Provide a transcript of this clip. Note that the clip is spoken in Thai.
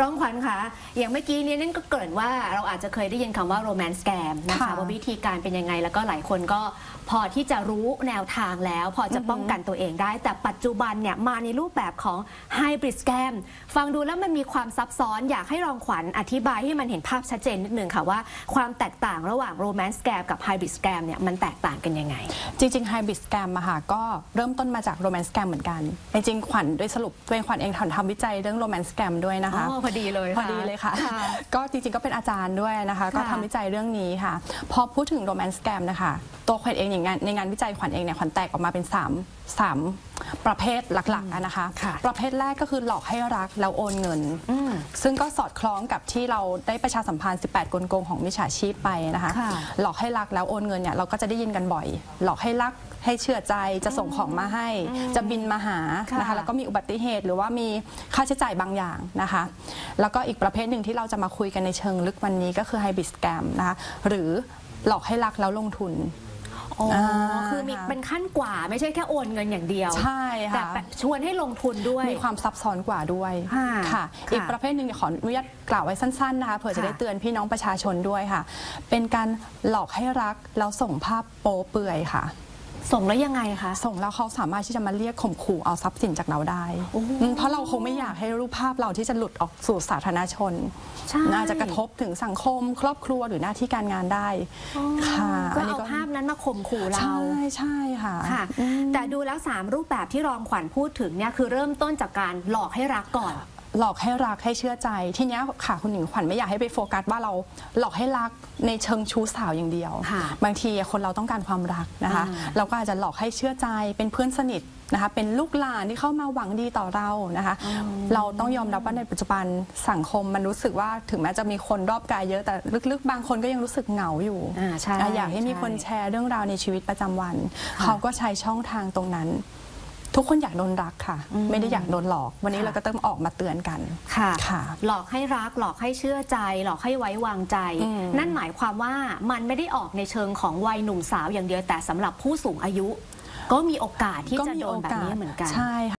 ร้องขวัญคะอย่างเมื่อกี้เนี้นั่นก็เกริ่นว่าเราอาจจะเคยได้ยินคำว่า romance scam นะคะค่ะว่าวิธีการเป็นยังไงแล้วก็หลายคนก็พอที่จะรู้แนวทางแล้ว พอจะป้องกันตัวเองได้ แต่ปัจจุบันเนี่ยมาในรูปแบบของ hybrid scam ฟังดูแล้วมันมีความซับซ้อนอยากให้รองขวัญอธิบายให้มันเห็นภาพชัดเจนนิดนึงค่ะว่าความแตกต่างระหว่าง romance scam กับ hybrid scam เนี่ยมันแตกต่างกันยังไง จริงๆ Hybrid Scam อะค่ะก็เริ่มต้นมาจาก Romance Scam เหมือนกัน จริงๆ ขวัญโดยสรุปตัวเองขวัญเองทำทำวิจัยเรื่อง Romance Scam ด้วยนะคะ อ๋อพอดีเลยพอดีเลยค่ะค่ะ ก็จริงๆก็เป็นอาจารย์ด้วยนะคะ ก็ทำวิจัยเรื่องนี้ค่ะ พอพูดถึง Romance Scam นะคะ ตัวขวัญเองอย่างงานในงานวิจัยขวัญเองเนี่ยขวัญแตกออกมาเป็น 3 3 ประเภทหลักๆอะนะคะค่ะประเภทแรกก็คือหลอกให้รักแล้วโอนเงินอืมซึ่งก็สอดคล้องกับที่เราได้ประชาสัมพันธ์ 18 กลโกงของมิจฉาชีพไปนะคะค่ะหลอกให้รักแล้วโอนเงินเนี่ยเราก็จะได้ยินกันบ่อย หลอกให้รัก ให้เชื่อใจจะส่งของมาให้ จะบินมาหาค่ะนะคะแล้วก็มีอุบัติเหตุหรือว่ามีค่าใช้จ่ายบางอย่างนะคะ แล้วก็อีกประเภทหนึ่งที่เราจะมาคุยกันในเชิงลึกวันนี้ก็คือไฮบิสแกมนะคะหรือหลอกให้รักแล้วลงทุนอ๋ออาคือมีค่ะเป็นขั้นกว่าไม่ใช่แค่โอนเงินอย่างเดียว ใช่แต่ค่ะแบบชวนให้ลงทุนด้วย มีความซับซ้อนกว่าด้วยค่ะค่ะค่ะอีกประเภทหนึ่งเดี๋ยวขออนุญาตกล่าวไว้สั้นๆนะคะเผื่อจะค่ะได้เตือนพี่น้องประชาชนด้วยค่ะ เป็นการหลอกให้รักแล้วส่งภาพโป๊เปลือยค่ะ ส่งแล้วยังไงคะ ส่งแล้วเขาสามารถที่จะมาเรียกข่มขู่เอาทรัพย์สินจากเราได้โอ้อืมเพราะเราคงไม่อยากให้รูปภาพเราที่จะหลุดออกสู่สาธารณชนใช่น่าจะกระทบถึงสังคม ครอบครัวหรือหน้าที่การงานได้ค่ะก็อันนี้เอาภาพนั้นมาข่มขู่เรา ใช่ใช่ค่ะ ค่ะอืมแต่ดูแล้ว 3 รูปแบบที่รองขวัญพูดถึงเนี่ยคือเริ่มต้นจากการหลอกให้รักก่อน หลอกให้รักให้เชื่อใจ ทีเนี้ยค่ะคุณหญิงขวัญไม่อยากให้ไปโฟกัสว่าเราหลอกให้รักในเชิงชู้สาวอย่างเดียว ค่ะบางทีคนเราต้องการความรักนะคะอ่าเราก็อาจจะหลอกให้เชื่อใจเป็นเพื่อนสนิทนะคะ เป็นลูกหลานที่เข้ามาหวังดีต่อเรานะคะ เราต้องยอมรับว่าในปัจจุบันสังคมมันรู้สึกว่าถึงแม้จะมีคนรอบกายเยอะแต่ลึกๆ บางคนก็ยังรู้สึกเหงาอยู่อ่าใช่อะอยากให้มีใช่คนแชร์เรื่องราวในชีวิตประจำวันค่ะเขาก็ใช้ช่องทางตรงนั้น ทุกคนอยากโดนรักค่ะ อืมไม่ได้อยากโดนหลอก วันนี้ค่ะ เราก็ต้องออกมาเตือนกัน ค่ะ ค่ะ หลอกให้รักหลอกให้เชื่อใจ หลอกให้ไว้วางใจ อืม นั่นหมายความว่ามันไม่ได้ออกในเชิงของวัยหนุ่มสาวอย่างเดียวแต่สำหรับผู้สูงอายุ ก็มีโอกาสที่จะโดนแบบนี้เหมือนกัน ใช่ค่ะ